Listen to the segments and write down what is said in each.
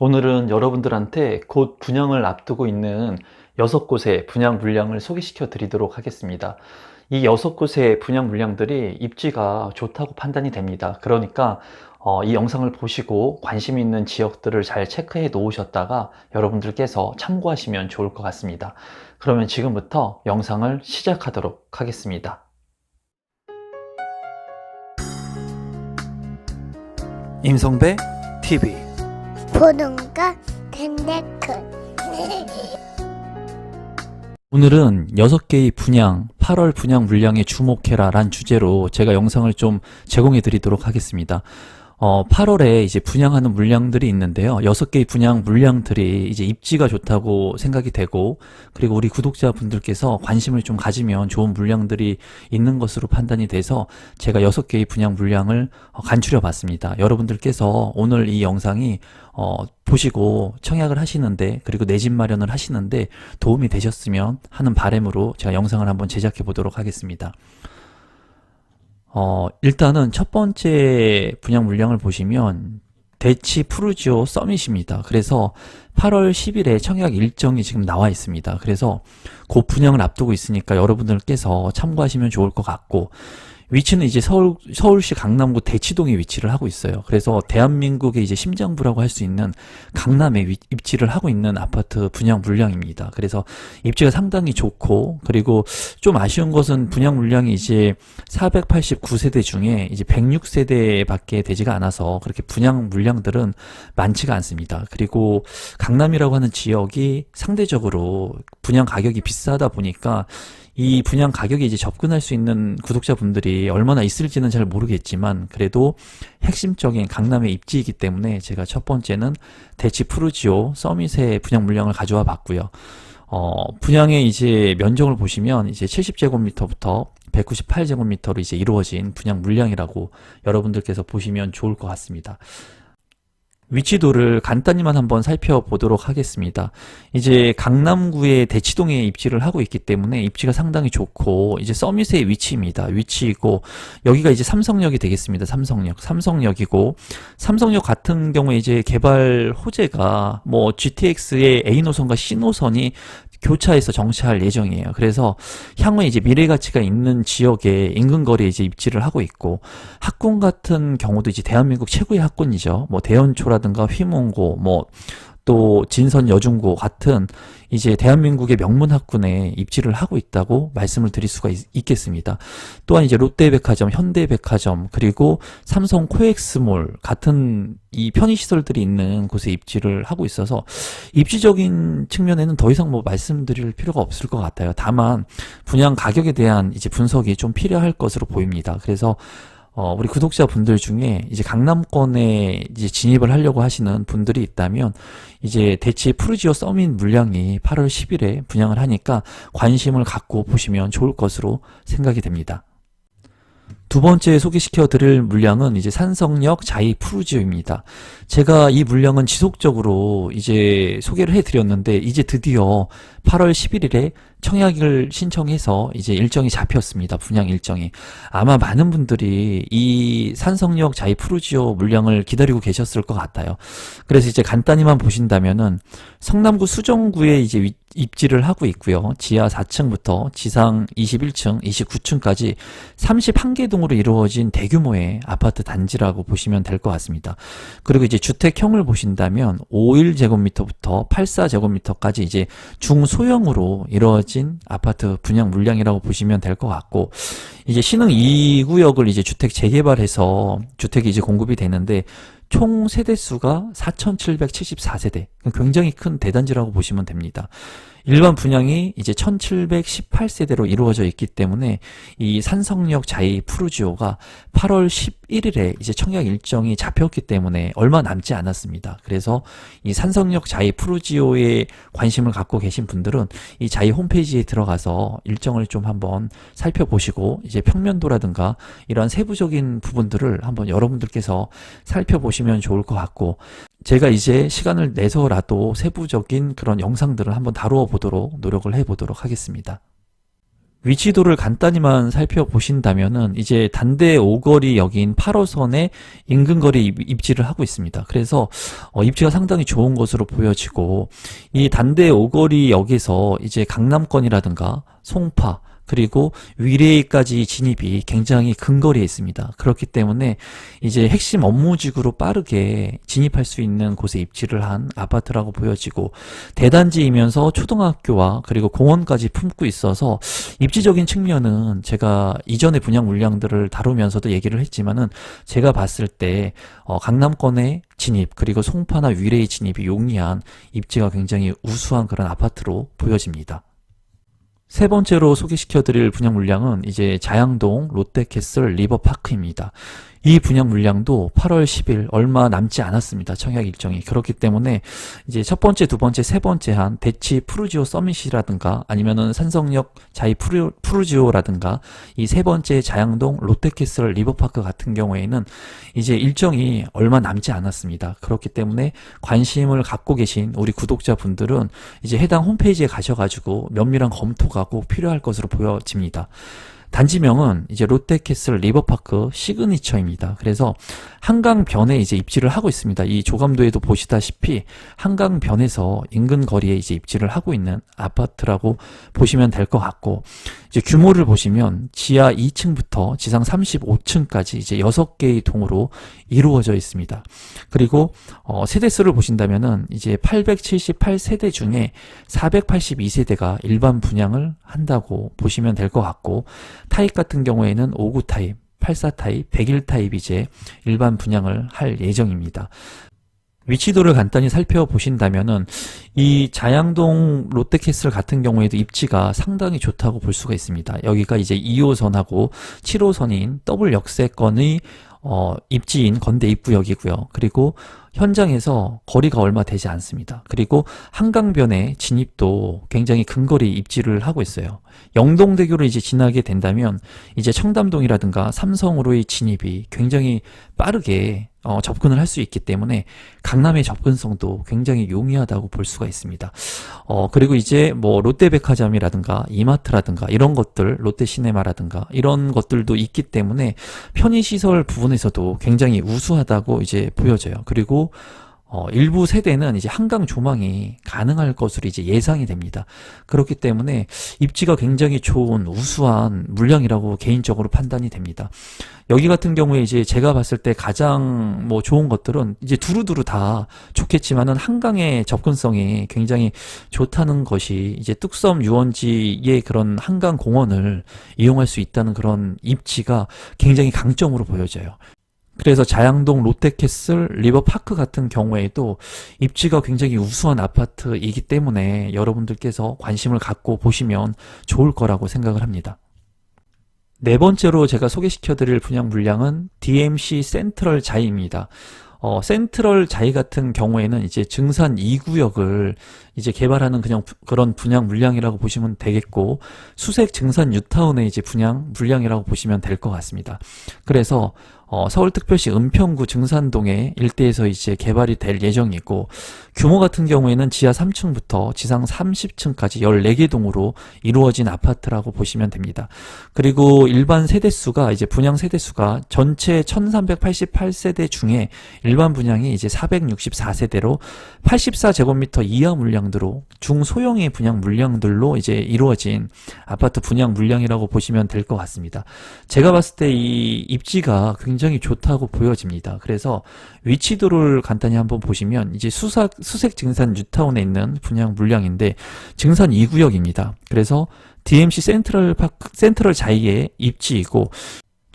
오늘은 여러분들한테 곧 분양을 앞두고 있는 여섯 곳의 분양 물량을 소개시켜 드리도록 하겠습니다. 이 여섯 곳의 분양 물량들이 입지가 좋다고 판단이 됩니다. 그러니까 어, 이 영상을 보시고 관심 있는 지역들을 잘 체크해 놓으셨다가 여러분들께서 참고하시면 좋을 것 같습니다. 그러면 지금부터 영상을 시작하도록 하겠습니다. 임성배 TV 보는가 덴데크 오늘은 6개의 분양, 8월 분양 물량에 주목해라 란 주제로 제가 영상을 좀 제공해 드리도록 하겠습니다. 어, 8월에 이제 분양하는 물량들이 있는데요. 6개의 분양 물량들이 이제 입지가 좋다고 생각이 되고, 그리고 우리 구독자분들께서 관심을 좀 가지면 좋은 물량들이 있는 것으로 판단이 돼서 제가 6개의 분양 물량을 어, 간추려 봤습니다. 여러분들께서 오늘 이 영상이 어, 보시고 청약을 하시는데, 그리고 내 집 마련을 하시는데 도움이 되셨으면 하는 바람으로 제가 영상을 한번 제작해 보도록 하겠습니다. 어, 일단은 첫 번째 분양 물량을 보시면 대치 푸르지오 서밋입니다. 그래서 8월 10일에 청약 일정이 지금 나와 있습니다. 그래서 그 분양을 앞두고 있으니까 여러분들께서 참고하시면 좋을 것 같고 위치는 이제 서울, 서울시 강남구 대치동에 위치를 하고 있어요. 그래서 대한민국의 이제 심장부라고 할 수 있는 강남에 위, 입지를 하고 있는 아파트 분양 물량입니다. 그래서 입지가 상당히 좋고, 그리고 좀 아쉬운 것은 분양 물량이 이제 489세대 중에 이제 106세대 밖에 되지가 않아서 그렇게 분양 물량들은 많지가 않습니다. 그리고 강남이라고 하는 지역이 상대적으로 분양 가격이 비싸다 보니까 이 분양 가격에 이제 접근할 수 있는 구독자분들이 얼마나 있을지는 잘 모르겠지만 그래도 핵심적인 강남의 입지이기 때문에 제가 첫 번째는 대치 푸르지오 서밋의 분양 물량을 가져와 봤고요. 어, 분양의 이제 면적을 보시면 이제 70제곱미터부터 198제곱미터로 이제 이루어진 분양 물량이라고 여러분들께서 보시면 좋을 것 같습니다. 위치도를 간단히만 한번 살펴보도록 하겠습니다. 이제 강남구의 대치동에 입지를 하고 있기 때문에 입지가 상당히 좋고 이제 서밋의 위치입니다. 위치이고 여기가 이제 삼성역이 되겠습니다. 삼성역. 삼성역이고 삼성역 같은 경우에 이제 개발 호재가 뭐 GTX의 A 노선과 C 노선이 교차해서 정차할 예정이에요. 그래서 향후에 이제 미래 가치가 있는 지역에 인근 거리에 이제 입지를 하고 있고 학군 같은 경우도 이제 대한민국 최고의 학군이죠. 뭐 대연초라든가 휘문고 뭐 또 진선 여중고 같은 이제 대한민국의 명문 학군에 입지를 하고 있다고 말씀을 드릴 수가 있, 겠습니다 또한 이제 롯데백화점, 현대백화점 그리고 삼성 코엑스몰 같은 이 편의시설들이 있는 곳에 입지를 하고 있어서 입지적인 측면에는 더 이상 뭐 말씀드릴 필요가 없을 것 같아요. 다만 분양 가격에 대한 이제 분석이 좀 필요할 것으로 보입니다. 그래서 어, 우리 구독자 분들 중에 이제 강남권에 이제 진입을 하려고 하시는 분들이 있다면 이제 대치 푸르지오 서밋 물량이 8월 10일에 분양을 하니까 관심을 갖고 보시면 좋을 것으로 생각이 됩니다. 두 번째 소개시켜 드릴 물량은 이제 산성역 자이 푸르지오입니다. 제가 이 물량은 지속적으로 이제 소개를 해 드렸는데 이제 드디어 8월 11일에 청약을 신청해서 이제 일정이 잡혔습니다. 분양 일정이. 아마 많은 분들이 이 산성역 자이 푸르지오 물량을 기다리고 계셨을 것 같아요. 그래서 이제 간단히만 보신다면은 성남구 수정구에 이제 위- 입지를 하고 있고요. 지하 4층부터 지상 21층, 29층까지 31개 동으로 이루어진 대규모의 아파트 단지라고 보시면 될 것 같습니다. 그리고 이제 주택형을 보신다면 51제곱미터부터 84제곱미터까지 이제 중소형으로 이루어진 아파트 분양 물량이라고 보시면 될 것 같고 이제 신흥 2구역을 이제 주택 재개발해서 주택이 이제 공급이 되는데 총 세대수가 4,774세대. 굉장히 큰 대단지라고 보시면 됩니다. 일반 분양이 이제 1,718세대로 이루어져 있기 때문에 이 산성역 자이 푸르지오가 8월 11일에 이제 청약 일정이 잡혔기 때문에 얼마 남지 않았습니다. 그래서 이 산성역 자이 푸르지오에 관심을 갖고 계신 분들은 이 자이 홈페이지에 들어가서 일정을 좀 한번 살펴보시고 이제 평면도라든가 이런 세부적인 부분들을 한번 여러분들께서 살펴보시 면 좋을 것 같고 제가 이제 시간을 내서라도 세부적인 그런 영상들을 한번 다루어 보도록 노력을 해 보도록 하겠습니다. 위치도를 간단히만 살펴보신다면은 이제 단대 오거리 역인 8호선의 인근 거리에 입- 입지를 하고 있습니다. 그래서 어, 입지가 상당히 좋은 것으로 보여지고 이 단대 오거리 역에서 이제 강남권이라든가 송파 그리고 위례까지 진입이 굉장히 근거리에 있습니다. 그렇기 때문에 이제 핵심 업무직으로 빠르게 진입할 수 있는 곳에 입지를 한 아파트라고 보여지고 대단지이면서 초등학교와 그리고 공원까지 품고 있어서 입지적인 측면은 제가 이전의 분양 물량들을 다루면서도 얘기를 했지만은 제가 봤을 때 어, 강남권의 진입 그리고 송파나 위례의 진입이 용이한 입지가 굉장히 우수한 그런 아파트로 보여집니다. 세 번째로 소개시켜 드릴 분양 물량은 이제 자양동 롯데캐슬 리버파크입니다. 이 분양 물량도 8월 10일 얼마 남지 않았습니다. 청약 일정이. 그렇기 때문에 이제 첫 번째, 두 번째, 세 번째 한 대치 푸르지오 서밋이라든가 아니면은 산성역 자이 푸르, 푸르지오라든가 이 세 번째 자양동 롯데캐슬 리버파크 같은 경우에는 이제 일정이 얼마 남지 않았습니다. 그렇기 때문에 관심을 갖고 계신 우리 구독자분들은 이제 해당 홈페이지에 가셔가지고 면밀한 검토가 꼭 필요할 것으로 보여집니다. 단지명은 이제 롯데캐슬 리버파크 시그니처입니다. 그래서 한강변에 이제 입지를 하고 있습니다. 이 조감도에도 보시다시피 한강변에서 인근 거리에 이제 입지를 하고 있는 아파트라고 보시면 될 것 같고 이제 규모를 보시면 지하 2층부터 지상 35층까지 이제 6개의 동으로 이루어져 있습니다. 그리고 어, 세대 수를 보신다면은 이제 878세대 중에 482세대가 일반 분양을 한다고 보시면 될 것 같고 타입 같은 경우에는 59 타입, 84 타입, 101 타입 이제 일반 분양을 할 예정입니다. 위치도를 간단히 살펴보신다면은 이 자양동 롯데캐슬 같은 경우에도 입지가 상당히 좋다고 볼 수가 있습니다. 여기가 이제 2호선하고 7호선인 더블 역세권의 어, 입지인 건대 입구역이고요. 그리고 현장에서 거리가 얼마 되지 않습니다. 그리고 한강변의 진입도 굉장히 근거리 입지를 하고 있어요. 영동대교를 이제 지나게 된다면 이제 청담동이라든가 삼성으로의 진입이 굉장히 빠르게 어, 접근을 할 수 있기 때문에 강남의 접근성도 굉장히 용이하다고 볼 수가 있습니다. 어, 그리고 이제 뭐 롯데백화점이라든가 이마트라든가 이런 것들, 롯데시네마라든가 이런 것들도 있기 때문에 편의시설 부분에서도 굉장히 우수하다고 이제 보여져요. 그리고 어, 일부 세대는 이제 한강 조망이 가능할 것으로 이제 예상이 됩니다. 그렇기 때문에 입지가 굉장히 좋은 우수한 물량이라고 개인적으로 판단이 됩니다. 여기 같은 경우에 이제 제가 봤을 때 가장 뭐 좋은 것들은 이제 두루두루 다 좋겠지만은 한강의 접근성이 굉장히 좋다는 것이 이제 뚝섬 유원지의 그런 한강 공원을 이용할 수 있다는 그런 입지가 굉장히 강점으로 보여져요. 그래서 자양동 롯데캐슬 리버파크 같은 경우에도 입지가 굉장히 우수한 아파트이기 때문에 여러분들께서 관심을 갖고 보시면 좋을 거라고 생각을 합니다. 네 번째로 제가 소개시켜 드릴 분양 물량은 DMC 센트럴 자이입니다. 어, 센트럴 자이 같은 경우에는 이제 증산 2구역을 이제 개발하는 그냥 부- 그런 분양 물량이라고 보시면 되겠고, 수색 증산 뉴타운의 이제 분양 물량이라고 보시면 될 것 같습니다. 그래서 어, 서울특별시 은평구 증산동의 일대에서 이제 개발이 될 예정이고 규모 같은 경우에는 지하 3층부터 지상 30층까지 14개 동으로 이루어진 아파트라고 보시면 됩니다. 그리고 일반 세대수가 이제 분양 세대수가 전체 1388세대 중에 일반 분양이 이제 464세대로 84제곱미터 이하 물량들로 중소형의 분양 물량들로 이제 이루어진 아파트 분양 물량이라고 보시면 될 것 같습니다. 제가 봤을 때 이 입지가 굉장히 좋다고 보여집니다. 그래서 위치도를 간단히 한번 보시면 이제 수색, 수색 증산 뉴타운에 있는 분양 물량인데 증산 2구역입니다. 그래서 DMC 센트럴 파크, 센트럴 자이의 입지이고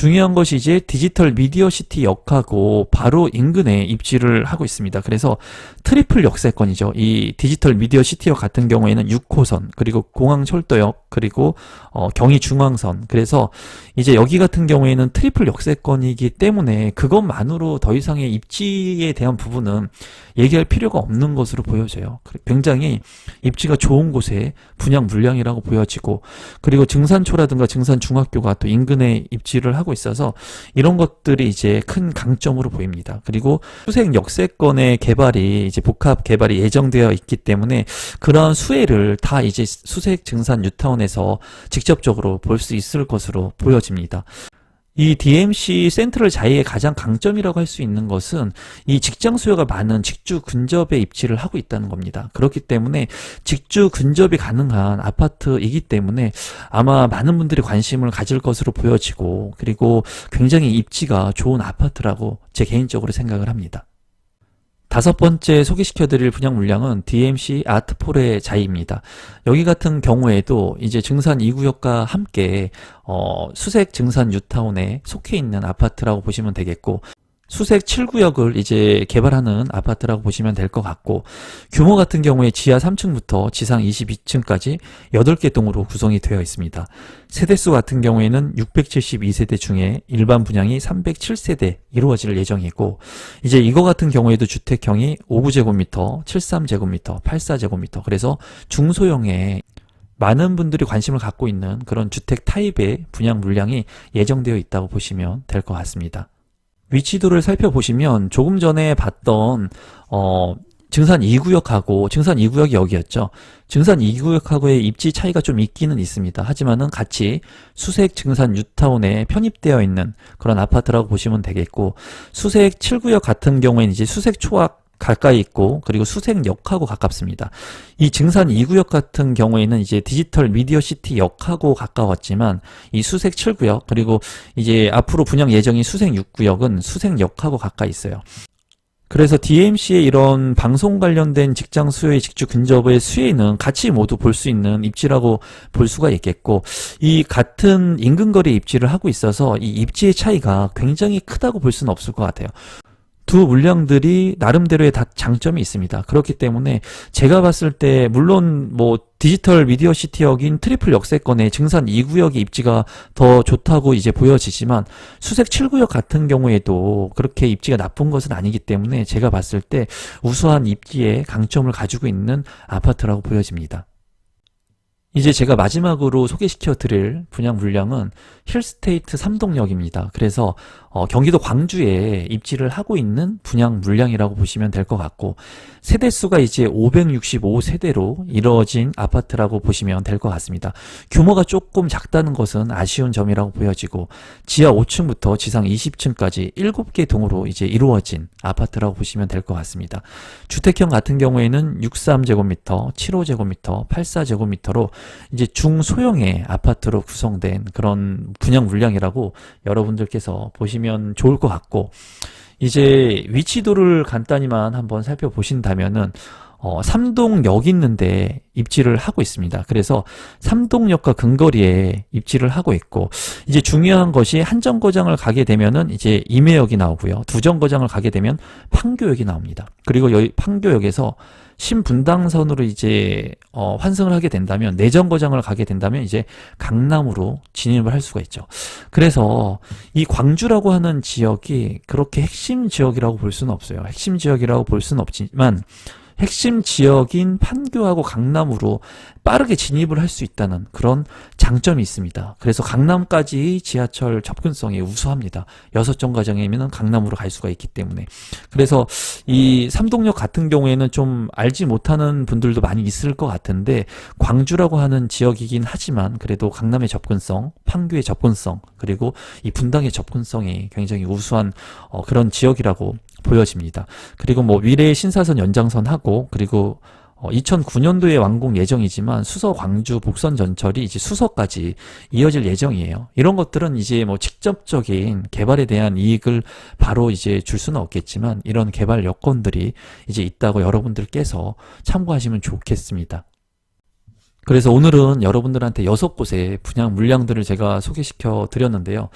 중요한 것이 이제 디지털 미디어 시티 역하고 바로 인근에 입지를 하고 있습니다. 그래서 트리플 역세권이죠. 이 디지털 미디어 시티역 같은 경우에는 6호선, 그리고 공항 철도역, 그리고 어, 경의 중앙선. 그래서 이제 여기 같은 경우에는 트리플 역세권이기 때문에 그것만으로 더 이상의 입지에 대한 부분은 얘기할 필요가 없는 것으로 보여져요. 굉장히 입지가 좋은 곳에 분양 물량이라고 보여지고 그리고 증산초라든가 증산중학교가 또 인근에 입지를 하고 하고 있어서 이런 것들이 이제 큰 강점으로 보입니다. 그리고 수색 역세권의 개발이 이제 복합 개발이 예정되어 있기 때문에 그런 수혜를 다 이제 수색 증산 뉴타운에서 직접적으로 볼 수 있을 것으로 보여집니다. 이 DMC 센트럴 자이의 가장 강점이라고 할 수 있는 것은 이 직장 수요가 많은 직주 근접에 입지를 하고 있다는 겁니다. 그렇기 때문에 직주 근접이 가능한 아파트이기 때문에 아마 많은 분들이 관심을 가질 것으로 보여지고 그리고 굉장히 입지가 좋은 아파트라고 제 개인적으로 생각을 합니다. 다섯 번째 소개시켜드릴 분양 물량은 DMC 아트폴의 자이입니다. 여기 같은 경우에도 이제 증산 2구역과 함께 어, 수색 증산 뉴타운에 속해 있는 아파트라고 보시면 되겠고 수색 7구역을 이제 개발하는 아파트라고 보시면 될 것 같고 규모 같은 경우에 지하 3층부터 지상 22층까지 8개 동으로 구성이 되어 있습니다. 세대수 같은 경우에는 672세대 중에 일반 분양이 307세대 이루어질 예정이고 이제 이거 같은 경우에도 주택형이 5구제곱미터, 73제곱미터, 84제곱미터 그래서 중소형의 많은 분들이 관심을 갖고 있는 그런 주택 타입의 분양 물량이 예정되어 있다고 보시면 될 것 같습니다. 위치도를 살펴보시면 조금 전에 봤던 어 증산 2구역하고 증산 2구역이 여기였죠. 증산 2구역하고의 입지 차이가 좀 있기는 있습니다. 하지만은 같이 수색 증산 뉴타운에 편입되어 있는 그런 아파트라고 보시면 되겠고 수색 7구역 같은 경우에는 이제 수색 초악 가까이 있고 그리고 수색역하고 가깝습니다. 이 증산 2구역 같은 경우에는 이제 디지털 미디어 시티 역하고 가까웠지만 이 수색 7구역 그리고 이제 앞으로 분양 예정인 수색 6구역은 수색역하고 가까이 있어요. 그래서 DMC의 이런 방송 관련된 직장 수요의 직주 근접의 수혜는 같이 모두 볼 수 있는 입지라고 볼 수가 있겠고 이 같은 인근거리 입지를 하고 있어서 이 입지의 차이가 굉장히 크다고 볼 수는 없을 것 같아요. 두 물량들이 나름대로의 다 장점이 있습니다. 그렇기 때문에 제가 봤을 때 물론 뭐 디지털 미디어 시티역인 트리플 역세권의 증산 2구역의 입지가 더 좋다고 이제 보여지지만 수색 7구역 같은 경우에도 그렇게 입지가 나쁜 것은 아니기 때문에 제가 봤을 때 우수한 입지의 강점을 가지고 있는 아파트라고 보여집니다. 이제 제가 마지막으로 소개시켜 드릴 분양 물량은 힐스테이트 삼동역입니다. 그래서 어, 경기도 광주에 입지를 하고 있는 분양 물량이라고 보시면 될 것 같고 세대수가 이제 565세대로 이루어진 아파트라고 보시면 될 것 같습니다. 규모가 조금 작다는 것은 아쉬운 점이라고 보여지고 지하 5층부터 지상 20층까지 7개 동으로 이제 이루어진 아파트라고 보시면 될 것 같습니다. 주택형 같은 경우에는 63제곱미터, 75제곱미터, 84제곱미터로 이제 중소형의 아파트로 구성된 그런 분양 물량이라고 여러분들께서 보시면 좋을 것 같고 이제 위치도를 간단히만 한번 살펴보신다면은 어, 삼동역 있는데 입지를 하고 있습니다. 그래서 삼동역과 근거리에 입지를 하고 있고 이제 중요한 것이 한 정거장을 가게 되면은 이제 임해역이 나오고요. 두 정거장을 가게 되면 판교역이 나옵니다. 그리고 여기 판교역에서 신분당선으로 이제 어, 환승을 하게 된다면 내정거장을 가게 된다면 이제 강남으로 진입을 할 수가 있죠. 그래서 이 광주라고 하는 지역이 그렇게 핵심 지역이라고 볼 수는 없어요. 핵심 지역이라고 볼 수는 없지만 핵심 지역인 판교하고 강남으로 빠르게 진입을 할 수 있다는 그런 장점이 있습니다. 그래서 강남까지 지하철 접근성이 우수합니다. 여섯 정거장이면 강남으로 갈 수가 있기 때문에. 그래서 이 삼동역 같은 경우에는 좀 알지 못하는 분들도 많이 있을 것 같은데 광주라고 하는 지역이긴 하지만 그래도 강남의 접근성, 판교의 접근성, 그리고 이 분당의 접근성이 굉장히 우수한 어, 그런 지역이라고 보여집니다. 그리고 뭐 미래의 신사선 연장선하고 그리고 어, 2009년도에 완공 예정이지만 수서 광주 복선 전철이 이제 수서까지 이어질 예정이에요. 이런 것들은 이제 뭐 직접적인 개발에 대한 이익을 바로 이제 줄 수는 없겠지만 이런 개발 여건들이 이제 있다고 여러분들께서 참고하시면 좋겠습니다. 그래서 오늘은 여러분들한테 여섯 곳의 분양 물량들을 제가 소개시켜 드렸는데요.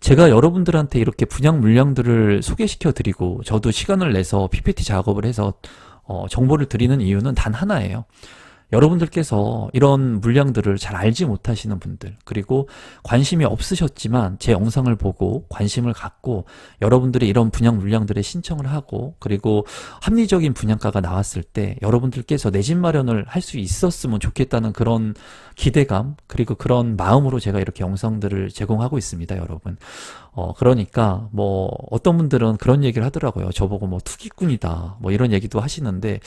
제가 여러분들한테 이렇게 분양 물량들을 소개시켜 드리고 저도 시간을 내서 PPT 작업을 해서 어, 정보를 드리는 이유는 단 하나예요. 여러분들께서 이런 물량들을 잘 알지 못하시는 분들, 그리고 관심이 없으셨지만 제 영상을 보고 관심을 갖고 여러분들이 이런 분양 물량들에 신청을 하고 그리고 합리적인 분양가가 나왔을 때 여러분들께서 내 집 마련을 할 수 있었으면 좋겠다는 그런 기대감, 그리고 그런 마음으로 제가 이렇게 영상들을 제공하고 있습니다, 여러분. 어, 그러니까, 뭐, 어떤 분들은 그런 얘기를 하더라고요. 저보고 뭐, 투기꾼이다. 뭐, 이런 얘기도 하시는데,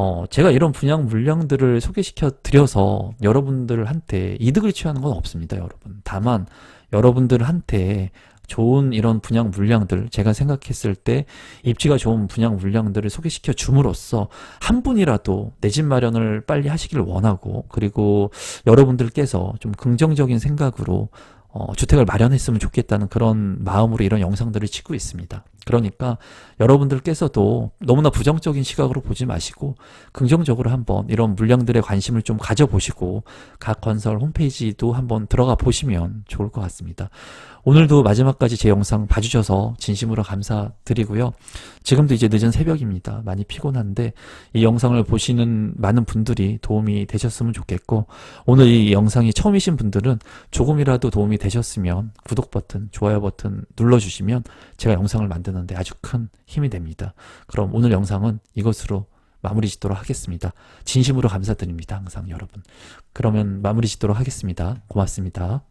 어, 제가 이런 분양 물량들을 소개시켜 드려서 여러분들한테 이득을 취하는 건 없습니다, 여러분. 다만, 여러분들한테 좋은 이런 분양 물량들, 제가 생각했을 때 입지가 좋은 분양 물량들을 소개시켜 줌으로써 한 분이라도 내 집 마련을 빨리 하시길 원하고, 그리고 여러분들께서 좀 긍정적인 생각으로 어, 주택을 마련했으면 좋겠다는 그런 마음으로 이런 영상들을 찍고 있습니다. 그러니까 여러분들께서도 너무나 부정적인 시각으로 보지 마시고 긍정적으로 한번 이런 물량들에 관심을 좀 가져보시고 각 건설 홈페이지도 한번 들어가 보시면 좋을 것 같습니다. 오늘도 마지막까지 제 영상 봐주셔서 진심으로 감사드리고요. 지금도 이제 늦은 새벽입니다. 많이 피곤한데 이 영상을 보시는 많은 분들이 도움이 되셨으면 좋겠고 오늘 이 영상이 처음이신 분들은 조금이라도 도움이 되셨으면 구독 버튼, 좋아요 버튼 눌러주시면 제가 영상을 만드는데 아주 큰 힘이 됩니다. 그럼 오늘 영상은 이것으로 마무리 짓도록 하겠습니다. 진심으로 감사드립니다. 항상 여러분. 그러면 마무리 짓도록 하겠습니다. 고맙습니다.